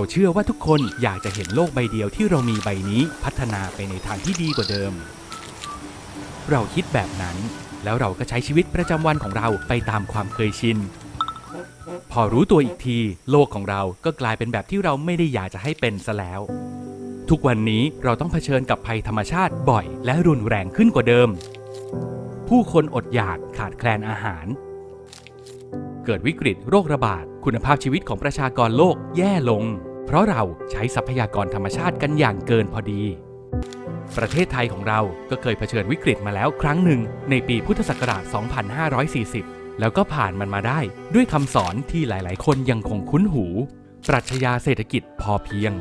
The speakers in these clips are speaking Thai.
เราเชื่อว่าทุกคนอยากจะเห็นโลกใบเดียวที่เรามีใบนี้พัฒนาไปในทางที่ดีกว่าเดิม เราคิดแบบนั้น แล้วเราก็ใช้ชีวิตประจำวันของเราไปตามความเคยชิน พอรู้ตัวอีกที โลกของเราก็กลายเป็นแบบที่เราไม่ได้อยากจะให้เป็นซะแล้ว ทุกวันนี้เราต้องเผชิญกับภัยธรรมชาติบ่อย และรุนแรงขึ้นกว่าเดิม ผู้คนอดอยากขาดแคลนอาหารเกิดวิกฤตโรคระบาด คุณภาพชีวิตของประชากรโลกแย่ลง เพราะเราใช้ทรัพยากรธรรมชาติกันอย่างเกินพอดี ประเทศไทยของเราก็เคยเผชิญวิกฤตมาแล้วครั้งหนึ่ง ในปีพุทธศักราช 2540 แล้วก็ผ่านมันมาได้ด้วยคำสอนที่หลาย ๆ คนยังคงคุ้นหู ปรัชญาเศรษฐกิจพอเพียง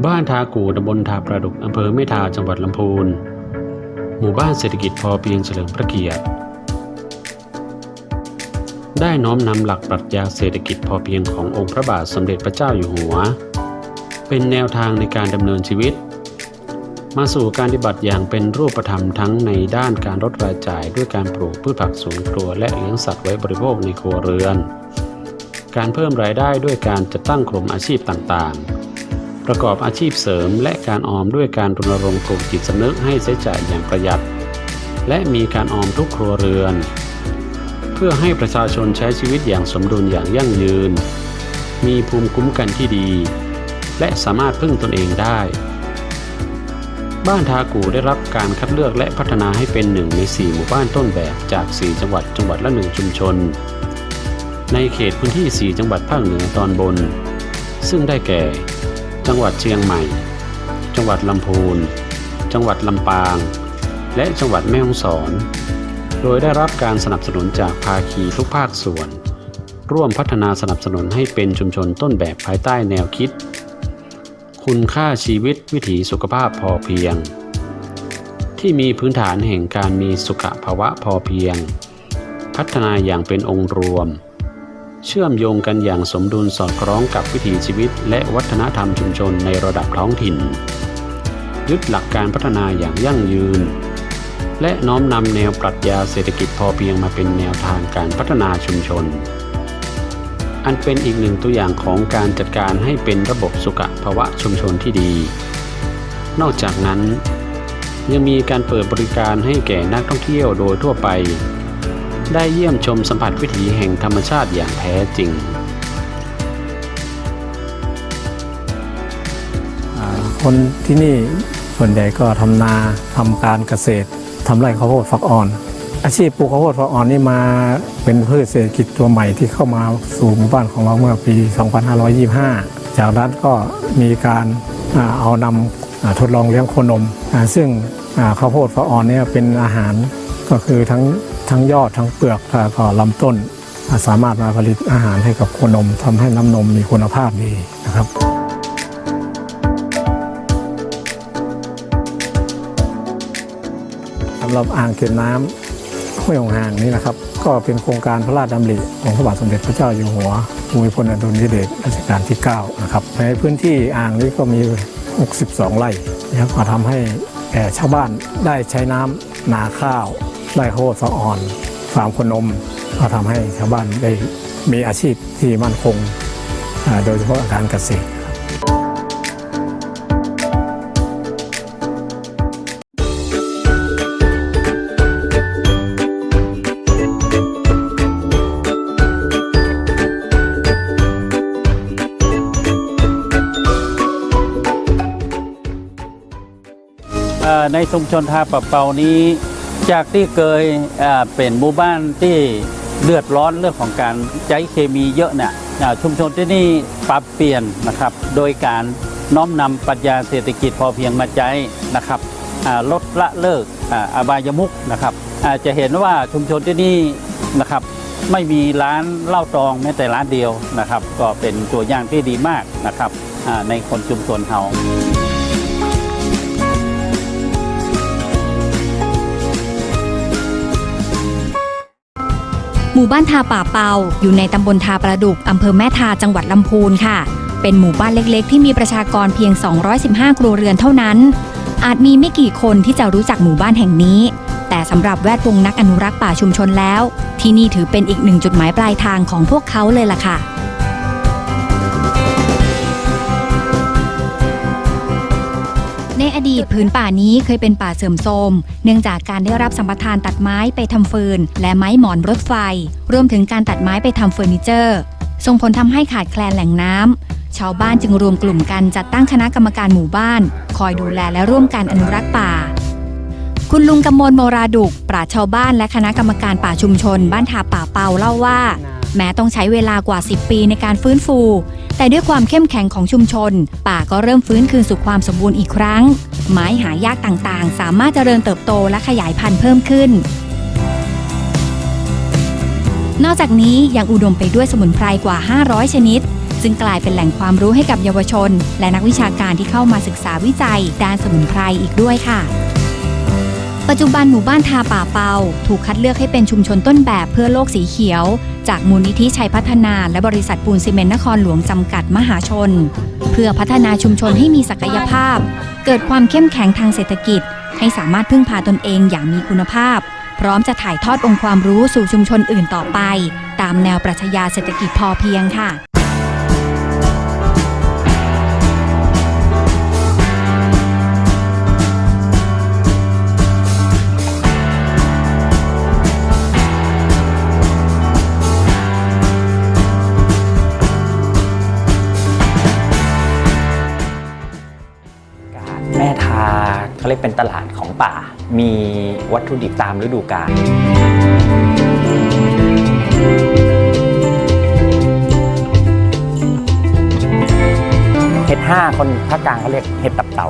มู่บ้านทากูตำบลทาประดุกอำเภอแม่ทาจังหวัดลำพูน หมู่บ้านเศรษฐกิจพอเพียงเฉลิมพระเกียรติ ได้น้อมนำหลักปรัชญาเศรษฐกิจพอเพียงขององค์พระบาทสมเด็จพระเจ้าอยู่หัว เป็นแนวทางในการดำเนินชีวิต มาสู่การปฏิบัติอย่างเป็นรูปธรรมทั้งในด้านการลดรายจ่ายด้วยการปลูกพืชผักสวนครัวและเลี้ยงสัตว์ไว้บริโภคในครัวเรือน การเพิ่มรายได้ด้วยการจัดตั้งกลุ่มอาชีพต่างๆ ประกอบอาชีพเสริม และการออมด้วยการรณรงค์ปลูกจิตสำนึกให้ใช้จ่ายอย่างประหยัด และมีการออมทุกครัวเรือน เพื่อให้ประชาชนใช้ชีวิตอย่างสมดุลอย่างยั่งยืน มีภูมิคุ้มกันที่ดี และสามารถพึ่งตนเองได้ บ้านทากูได้รับการคัดเลือกและพัฒนาให้เป็นหนึ่งใน 4 หมู่บ้านต้นแบบจาก 4 จังหวัดจังหวัดละหนึ่งชุมชน ในเขตพื้นที่ 4 จังหวัดภาคเหนือตอนบน ซึ่งได้แก่ จังหวัดเชียงใหม่ จังหวัดลำพูน จังหวัดลำปาง และจังหวัดแม่ฮ่องสอน โดยได้รับการสนับสนุนจากภาคีทุกภาคส่วน ร่วมพัฒนาสนับสนุนให้เป็นชุมชนต้นแบบภายใต้แนวคิด คุณค่าชีวิตวิถีสุขภาพพอเพียง ที่มีพื้นฐานแห่งการมีสุขภาวะพอเพียง พัฒนาอย่างเป็นองค์รวม เชื่อมโยงกันอย่างสมดุลสอดคล้องกับวิถีชีวิต และวัฒนธรรมชุมชนในระดับท้องถิ่น ยึดหลักการพัฒนาอย่างยั่งยืน และน้อมนำแนวปรัชญาเศรษฐกิจพอเพียงมาเป็นแนวทางการพัฒนาชุมชน อันเป็นอีกหนึ่งตัวอย่างของการจัดการให้เป็นระบบสุขภาวะชุมชนที่ดี นอกจากนั้นยังมีการเปิดบริการให้แก่นักท่องเที่ยวโดยทั่วไป ได้เยี่ยมชมสัมผัสวิถีแห่งธรรมชาติอย่างแท้จริง คนที่นี่ส่วนใหญ่ก็ทำนาทำการเกษตรทำไร่ข้าวโพดฟักอ่อน อาชีพปลูกข้าวโพดฟักอ่อนนี่มาเป็นพืชเศรษฐกิจตัวใหม่ที่เข้ามาสู่หมู่บ้านของเราเมื่อปี 2525 จากนั้นก็มีการเอานำทดลองเลี้ยงโคนม ซึ่งข้าวโพดฟักอ่อนเนี่ยเป็นอาหารก็คือทั้ง ทั้งยอดทั้งเปลือกแล้วก็ลำต้น สามารถมาผลิตอาหารให้กับโคนมทำให้น้ำนมมีคุณภาพดีนะครับสำหรับอ่างเก็บน้ำห้วยหงหางนี่นะครับ ก็เป็นโครงการพระราชดำริของพระบาทสมเด็จพระเจ้าอยู่หัวภูมิพลอดุลยเดชรัชกาลที่ 9 นะครับ ในพื้นที่อ่างนี้ก็มี 62 ไร่นะครับมาทำให้แก่ชาวบ้านได้ใช้น้ำนาข้าว ไร่ข้าวโพดฟักอ่อนฟาร์มคนมก็ทำให้ชาวบ้านได้มีอาชีพที่มั่นคง โดยเฉพาะการเกษตรในชุมชนทาปะเปานี้ จากที่เคยเอ่อเป็นหมู่บ้านที่เดือดร้อนเรื่องของการใช้เคมีเยอะเนี่ยชุมชนที่นี่ปรับเปลี่ยนนะครับ โดยการน้อมนำปรัชญาเศรษฐกิจพอเพียงมาใช้นะครับลดละเลิกอบายมุกนะครับจะเห็นว่าชุมชนที่นี่นะครับไม่มีร้านเหล้าตองแม้แต่ร้านเดียวนะครับ ก็เป็นตัวอย่างที่ดีมากนะครับในคนชุมชนเฮา หมู่บ้านทาป่าเปา อยู่ในตำบลทาประดุกอำเภอแม่ทาจังหวัดลำพูนค่ะ เป็นหมู่บ้านเล็กๆ ที่มีประชากรเพียง 215 ครัวเรือนเท่านั้น อาจมีไม่กี่คนที่จะรู้จักหมู่บ้านแห่งนี้ แต่สำหรับแวดวงนักอนุรักษ์ป่าชุมชนแล้ว ที่นี่ถือเป็นอีกหนึ่งจุดหมายปลายทางของพวกเขาเลยล่ะค่ะ ในอดีตพื้นป่านี้เคยเป็นป่าเสื่อมโทรมเนื่องจากการได้รับสัมปทานตัดไม้ไปทำฟืน และไม้หมอนรถไฟ รวมถึงการตัดไม้ไปทำเฟอร์นิเจอร์ ส่งผลทำให้ขาดแคลนแหล่งน้ำชาวบ้านจึงรวมกลุ่มกันจัดตั้งคณะกรรมการหมู่บ้าน คอยดูแลและร่วมกันอนุรักษ์ป่า คุณลุงกำมลโมราดุก ปราชาวบ้านและคณะกรรมการป่าชุมชน บ้านทาป่าเปาเล่าว่า แม้ต้องใช้เวลากว่า 10 ปีในการฟื้นฟู แต่ด้วยความเข้มแข็งของชุมชน ป่าก็เริ่มฟื้นคืนสู่ความสมบูรณ์อีกครั้ง ไม้หายากต่างๆ สามารถเจริญเติบโตและขยายพันธุ์เพิ่มขึ้น นอกจากนี้ยังอุดมไปด้วยสมุนไพรกว่า 500 ชนิดซึ่งกลายเป็นแหล่งความรู้ให้กับเยาวชน และนักวิชาการที่เข้ามาศึกษาวิจัย ด้านสมุนไพรอีกด้วยค่ะ ปัจจุบันหมู่บ้านทาป่าเปา ถูกคัดเลือกให้เป็นชุมชนต้นแบบเพื่อโลกสีเขียว จากมูลนิธิชัยพัฒนาและบริษัทปูนซีเมนต์นครหลวงจำกัดมหาชน เพื่อพัฒนาชุมชนให้มีศักยภาพ เกิดความเข้มแข็งทางเศรษฐกิจ ให้สามารถพึ่งพาตนเองอย่างมีคุณภาพ พร้อมจะถ่ายทอดองค์ความรู้สู่ชุมชนอื่นต่อไป ตามแนวปรัชญาเศรษฐกิจพอเพียงค่ะ เขาเรียกเป็นตลาดของป่า มีวัตถุดิบตามฤดูกาลเห็ดห้าคนภาคกลางเขาเรียกเห็ดตับเต่า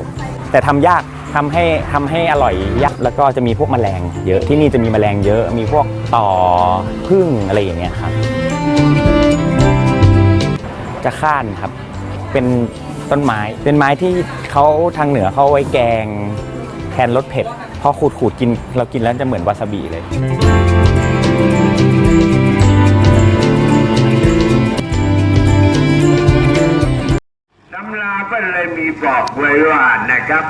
แต่ทำยากทำให้ทำให้อร่อยยากแล้วก็จะมีพวกแมลง เยอะที่นี่จะมีแมลงเยอะมีพวกต่อพึ่งอะไรอย่างเงี้ยครับจะข้านครับเป็น ต้นไม้ เป็นไม้ที่เขาทางเหนือเขาเอาไว้แกงแทนรสเผ็ดพอขูดขูดกินเรากินแล้วจะเหมือนวาซาบิเลย ตำราก็เลยมีบอกไว้ว่านะครับ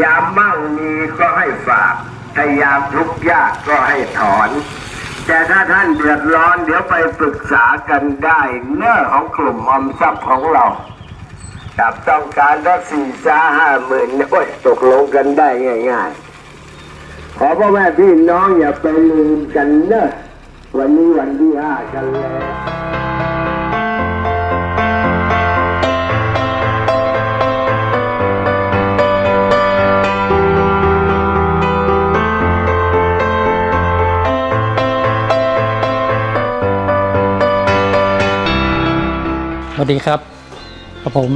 ยามมั่งมีก็ให้ฝากถ้ายามทุกข์ยากก็ให้ถอน แต่ถ้าท่านเดือดร้อนเดี๋ยวไปปรึกษากันได้เนื้อของกลุ่มออมทรัพย์ของเรา กับต้องการรักสี่สาห้าหมื่นเนี่ยโอ้ยตกลงกันได้ง่าย ๆ ขอพ่อแม่พี่น้องอย่าไปลืมกันเนอะวันนี้วันที่ห้ากันแล้วสวัสดีครับ กับผม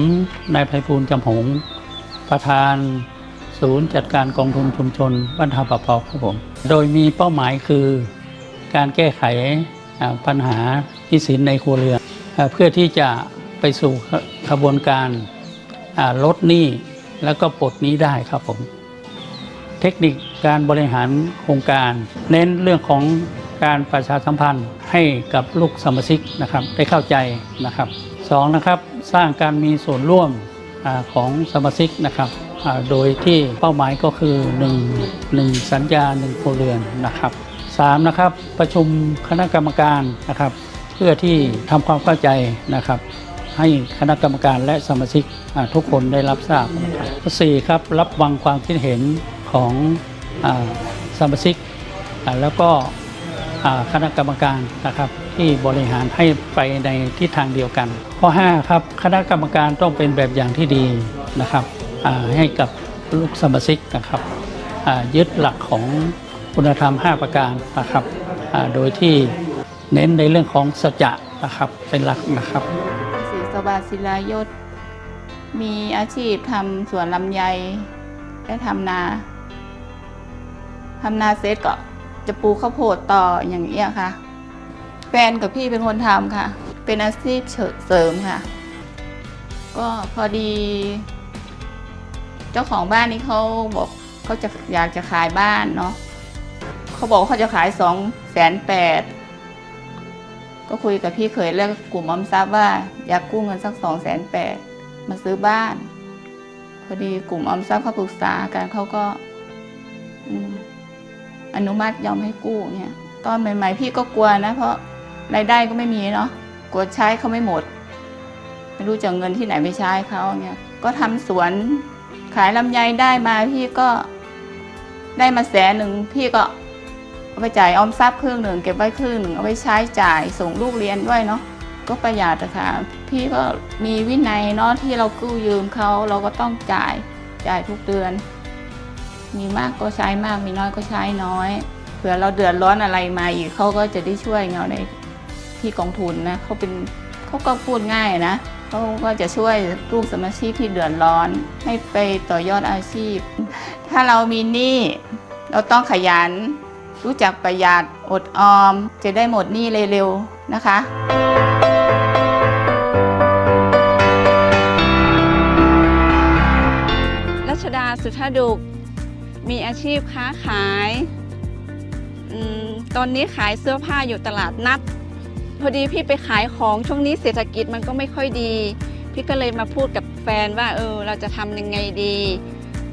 นายไพฑูรย์จำหง ประธานศูนย์จัดการกองทุนชุมชนบ้านทาปะเปาครับผม โดยมีเป้าหมายคือการแก้ไขปัญหาหนี้สินในครัวเรือนเพื่อที่จะไปสู่ขบวนการลดหนี้แล้วก็ปลดหนี้ได้ครับผม เทคนิคการบริหารโครงการ เน้นเรื่องของการประชาสัมพันธ์ให้กับลูกสมาชิกนะครับได้เข้าใจนะครับ สองนะครับสร้างการมีส่วนร่วมอของสมาชิกนะครับโดยที่เป้าหมายก็คือ 1 1 สัญญา1ครัวเรือนนะครับสามนะครับประชุมคณะกรรมการนะครับ เพื่อที่ทำความเข้าใจนะครับ ให้คณะกรรมการและสมาชิกทุกคนได้รับทราบนะครับสี่ครับรับฟังความคิดเห็นของอสมาชิกอ่แล้วก็ คณะกรรมการนะครับที่บริหารให้ไปในทิศทางเดียวกัน ข้อ5ครับคณะกรรมการต้องเป็นแบบอย่างที่ดีนะครับให้กับลูกสมาชิกนะครับยึดหลักของคุณธรรม 5 ประการนะครับโดยที่เน้นในเรื่องของสัจจะนะครับเป็นหลักนะครับศรีสวัสดิ์ศิลายศ มีอาชีพทำสวนลำไยและทำนาทำนาเสร็จก็ จะปลูกข้าวโพดต่ออย่างเงี้ยค่ะ แฟนกับพี่เป็นคนทำค่ะ เป็นอาชีพเสริมค่ะ ก็พอดี เจ้าของบ้านนี้เขาบอกเขาจะอยากจะขายบ้านเนาะเขาบอกเขาจะขายสองแสนแปดก็คุยกับพี่เขยเรื่องกลุ่มออมทรัพย์ว่า อยากกู้เงินสักสองแสนแปดมาซื้อบ้าน พอดีกลุ่มออมทรัพย์เขาปรึกษากันเขาก็ อืม อนุมัติยอมให้กู้เนี่ยตอนใหม่ๆพี่ก็กลัวนะ เพราะรายได้ก็ไม่มีเนาะกลัวใช้เขาไม่หมด ไม่รู้จะเอาเงินที่ไหนไปใช้เขาเนี่ย ก็ทำสวนขายลำไยได้มาพี่ก็ได้มาแสนหนึ่งพี่ก็เอาไปจ่ายออมทรัพย์ครึ่งหนึ่งเก็บไว้ครึ่งหนึ่งเอาไปใช้จ่ายส่งลูกเรียนด้วยเนาะก็ประหยัดอะคะพี่ก็มีวินัยเนาะที่เรากู้ยืมเขาเราก็ต้องจ่ายจ่ายทุกเดือน มีมากก็ใช้มากมีน้อยก็ใช้น้อย เผื่อเราเดือดร้อนอะไรมาอีกเขาก็จะได้ช่วยเราในที่กองทุนนะเขาเป็นเขาก็พูดง่ายนะเขาก็จะช่วยลูกสมาชิกที่เดือดร้อน ให้ไปต่อยอดอาชีพ ถ้าเรามีหนี้เราต้องขยัน รู้จักประหยัดอดออม จะได้หมดหนี้เร็วๆนะคะรัชดาสุธาดุก มีอาชีพค้าขายอตอนนี้ขายเสื้อผ้าอยู่ตลาดนัด พอดีพี่ไปขายของช่วงนี้เศรษฐกิจมันก็ไม่ค่อยดี พี่ก็เลยมาพูดกับแฟนว่าเออเราจะทำยังไงดี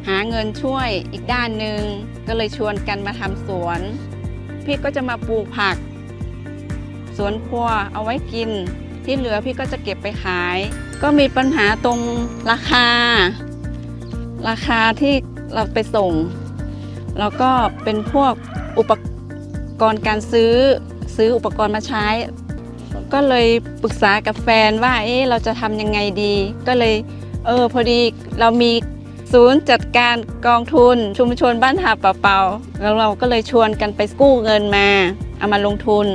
หาเงินช่วยอีกด้านหนึ่งก็เลยชวนกันมาทำสวน พี่ก็จะมาปลูกผัก สวนครัวเอาไว้กิน ที่เหลือพี่ก็จะเก็บไปขาย ก็มีปัญหาตรงราคา ราคาที่เราไปส่ง แล้วก็เป็นพวกอุปกรณ์การซื้อซื้ออุปกรณ์มาใช้ ก็เลยปรึกษากับแฟนว่าเอ๊ะเราจะทำยังไงดี ก็เลยเออพอดีเรามีศูนย์จัดการกองทุนชุมชนบ้านหาดป่าเปาแล้วเราก็เลยชวนกันไปกู้เงินมา เอามาลงทุน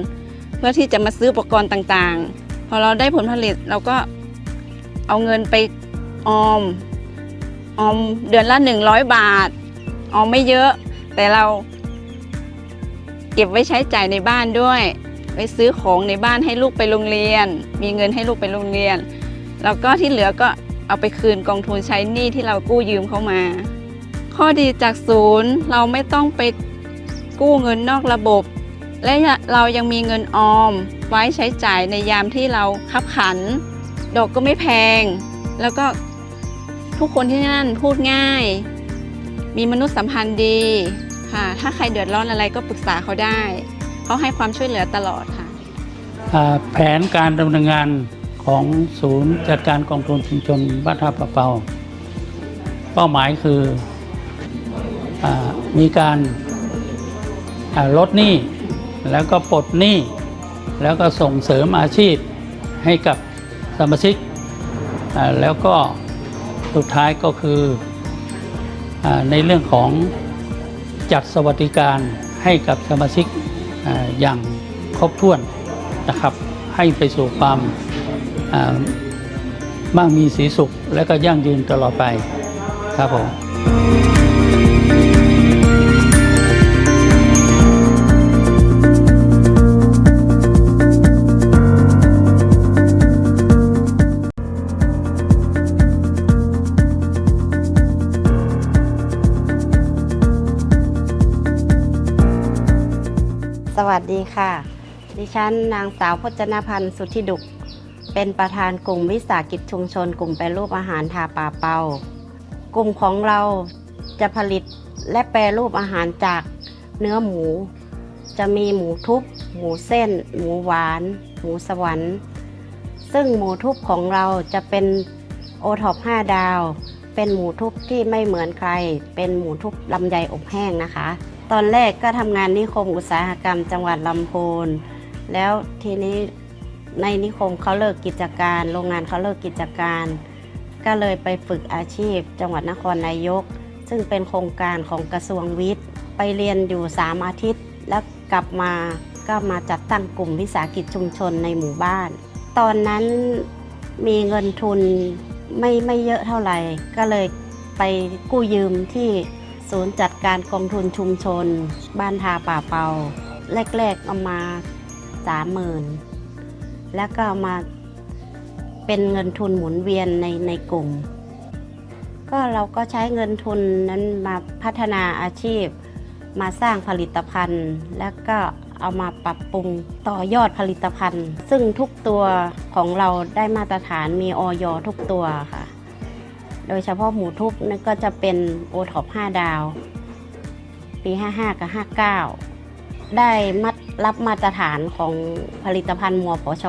เพื่อที่จะมาซื้ออุปกรณ์ต่างๆ พอเราได้ผลผลิตเราก็เอาเงินไปออม ออมเดือนละ 100 บาท ออมไม่เยอะ แต่เราเก็บไว้ใช้จ่ายในบ้านด้วยไปซื้อของในบ้านให้ลูกไปโรงเรียน มีเงินให้ลูกไปโรงเรียน แล้วก็ที่เหลือก็เอาไปคืนกองทุนใช้หนี้ที่เรากู้ยืมเข้ามา ข้อดีจากศูนย์เราไม่ต้องไปกู้เงินนอกระบบ และเรายังมีเงินออม ไว้ใช้จ่ายในยามที่เราคับขัน ดอกก็ไม่แพง แล้วก็ทุกคนที่นั่นพูดง่าย มีมนุษยสัมพันธ์ดี ค่ะ ถ้าใครเดือดร้อนอะไรก็ปรึกษาเขาได้เขาให้ความช่วยเหลือตลอดค่ะ อ่าแผนการดำเนินงานของศูนย์จัดการกองทุนชุมชนบ้านท่าปะเปา เป้าหมายคืออามีการอ่าลดหนี้แล้วก็ปลดหนี้แล้วก็ส่งเสริมอาชีพให้กับสมาชิกอ่าแล้วก็สุดท้ายก็คืออาในเรื่องของ จัดสวัสดิการให้กับสมาชิกอย่างครบถ้วนนะครับ ให้ไปสู่ความมั่งมีสีสุขและก็ยั่งยืนตลอดไปครับผม สดีค่ะ ดิฉันนางสาวพจนพันธ์สุทธิดุก เป็นประธานกลุ่มวิสาหกิจชุมชน กลุ่มแปรรูปอาหารทาป่าเปา กลุ่มของเราจะผลิตและแปรรูปอาหารจากเนื้อหมู จะมีหมูทุบ หมูเส้น หมูหวาน หมูสวรรค์ ซึ่งหมูทุบของเราจะเป็นโอท็อป5ดาว เป็นหมูทุบที่ไม่เหมือนใคร เป็นหมูทุบลำไยอบแห้งนะคะ ตอนแรกก็ทำงานนิคมอุตสาหกรรมจังหวัดลำพูนแล้วทีนี้ในนิคมเขาเลิกกิจการ โรงงานเขาเลิกกิจการ ก็เลยไปฝึกอาชีพ จังหวัดนครนายก ซึ่งเป็นโครงการของกระทรวงวิทย์ ไปเรียนอยู่ 3 อาทิตย์ แล้วกลับมาก็มาจัดตั้งกลุ่มวิสาหกิจชุมชนในหมู่บ้าน ตอนนั้นมีเงินทุนไม่ไม่เยอะเท่าไหร่ ก็เลยไปกู้ยืมที่ ศูนย์จัดการกองทุนชุมชน บ้านทาป่าเปา แรกๆเอามาสามหมื่นแล้วก็ามาเป็นเงินทุนหมุนเวียนในในกลุ่ม ก็เราก็ใช้เงินทุนนั้นมาพัฒนาอาชีพ มาสร้างผลิตภัณฑ์ แล้วก็เอามาปรับปรุงต่อยอดผลิตภัณฑ์ ซึ่งทุกตัวของเราได้มาตรฐานมีออยทุกตัวค่ะ โดยเฉพาะหมูทุบนั่นก็จะเป็นโอท็อป5ดาว ปี 55 กับ 59 ได้มัดรับมาตรฐานของผลิตภัณฑ์มัวปช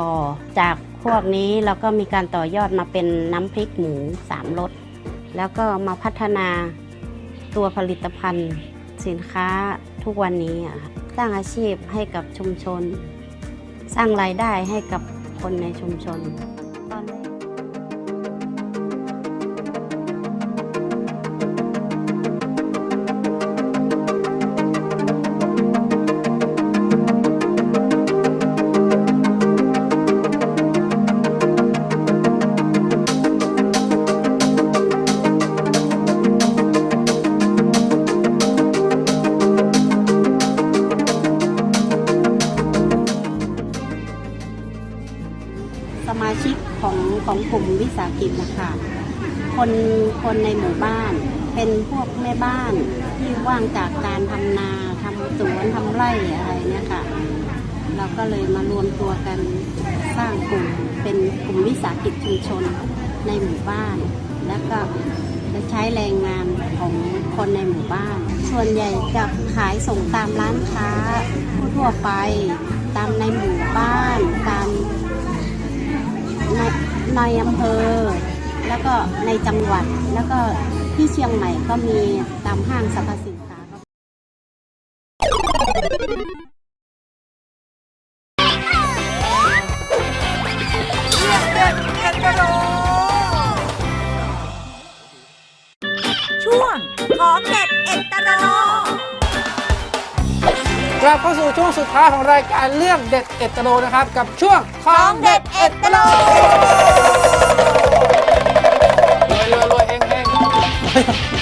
จากพวกนี้เราก็มีการต่อยอดมาเป็นน้ำพริกหมู3รสแล้วก็มาพัฒนาตัวผลิตภัณฑ์สินค้าทุกวันนี้ค่ะสร้างอาชีพให้กับชุมชน สร้างรายได้ให้กับคนในชุมชน คนคนในหมู่บ้าน เป็นพวกแม่บ้านที่ว่างจากการทำนาทำสวนทำไร่อะไรเนี่ยค่ะ เราก็เลยมารวมตัวกันสร้างกลุ่มเป็นกลุ่มวิสาหกิจชุมชนในหมู่บ้าน แล้วก็จะใช้แรงงานของคนในหมู่บ้าน ส่วนใหญ่จะขายส่งตามร้านค้าทั่วไปตามในหมู่บ้าน ตามในในอำเภอ แล้วก็ในจังหวัดแล้วก็ที่เชียงใหม่ก็มีตามห้างสรรพสินค้าช่วงของเด็ดเอ็นตโรกลับเข้าสู่ช่วงสุดท้ายของรายการเรื่องเด็ดเอ็ดตโลนะครับ กับช่วงของเด็ดเอ็ดตโล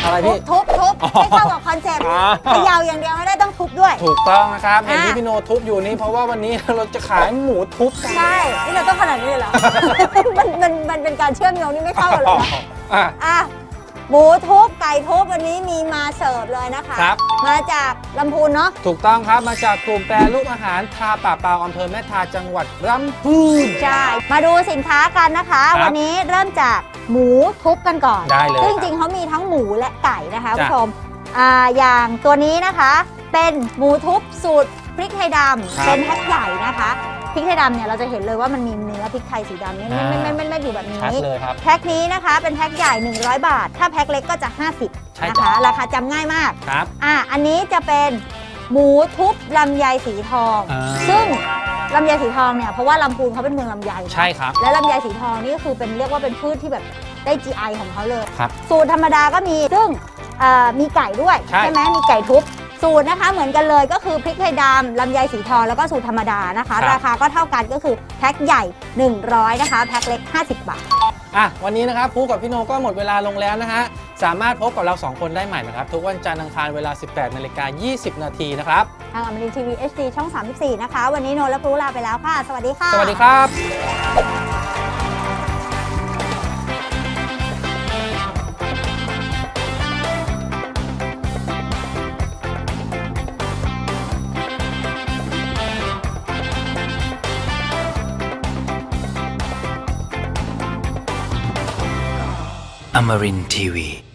อะไรทุพี่ บทุบทุบให้เข้ากับคอนเซ็ปต์อ๋อเขยาวอย่างเดียวไม่ได้ต้องทุบด้วย ถูกต้องนะครับเห็นที่อะพี่โนทุบอยู่นี้เพราะว่าวันนี้เราจะขายหมูทุบกัน ใช่ นี่เราต้องขนาดนี้เลยเหรอ มันมันมันเป็นการเชื่อมโยงนี่ไม่เข้ากันเลยนะอะ อะ หมูทุบไก่ทุบวันนี้มีมาเสิร์ฟเลยนะคะ ครับ มาจากลำพูนเนาะถูกต้องครับมาจากกลุ่มแปรรูปอาหารทาป่าเปาอำเภอแม่ทาจังหวัดลำพูน ใช่มาดูสินค้ากันนะคะ ครับวันนี้เริ่มจากหมูทุบกันก่อนได้เลยซึ่งครับจริงๆเขามีทั้งหมูและไก่นะคะคุณจ้ะ ผู้ชมอ่าอย่างตัวนี้นะคะ เป็นหมูทุบสูตรพริกไทยดำเป็นแพ็คใหญ่นะคะ พริกไทยดำเนี่ยเราจะเห็นเลยว่ามันมีเนื้อพริกไทยสีดำเนี่ยไม่ไม่ไม่ไม่ไม่อยู่แบบนี้ชัดเลยครับ แพ็คนี้นะคะเป็นแพ็คใหญ่ 100 บาท ถ้าแพ็คเล็กก็จะใช่50นะจ้ะคะ ราคาจำง่ายมากครับอะอันนี้จะเป็นหมูทุบลำไยสีทองอ่าซึ่งลำไยสีทองเนี่ยเพราะว่าลำพูนเขาเป็นเมืองลำไยนะใช่ครับและลำไยสีทองนี่ก็คือเป็นเรียกว่าเป็นพืชที่แบบได้ GI ของเขาเลยครับสูตรธรรมดาก็มีซึ่งเอ่อมีไก่ด้วยใช่ไหมมีไก่ทุบ สูตรนะคะเหมือนกันเลยก็คือพริกไทยดำลำไยสีทองแล้วก็สูตรธรรมดานะคะ ครับ ราคาก็เท่ากันก็คือแพ็คใหญ่ 100 นะคะ แพ็คเล็ก 50 บาท อะวันนี้นะครับพูกับพี่โนก็หมดเวลาลงแล้วนะฮะสามารถพบกับเรา2คนได้ใหม่นะครับ ทุกวันจันทร์อังคารเวลา 18นาฬิกา20 นาทีนะครับ ทางอมรินทีวี HD ช่อง 34 นะคะ วันนี้โนและปรูลาไปแล้วค่ะ สวัสดีค่ะ สวัสดีครับ Amarin Tiwi.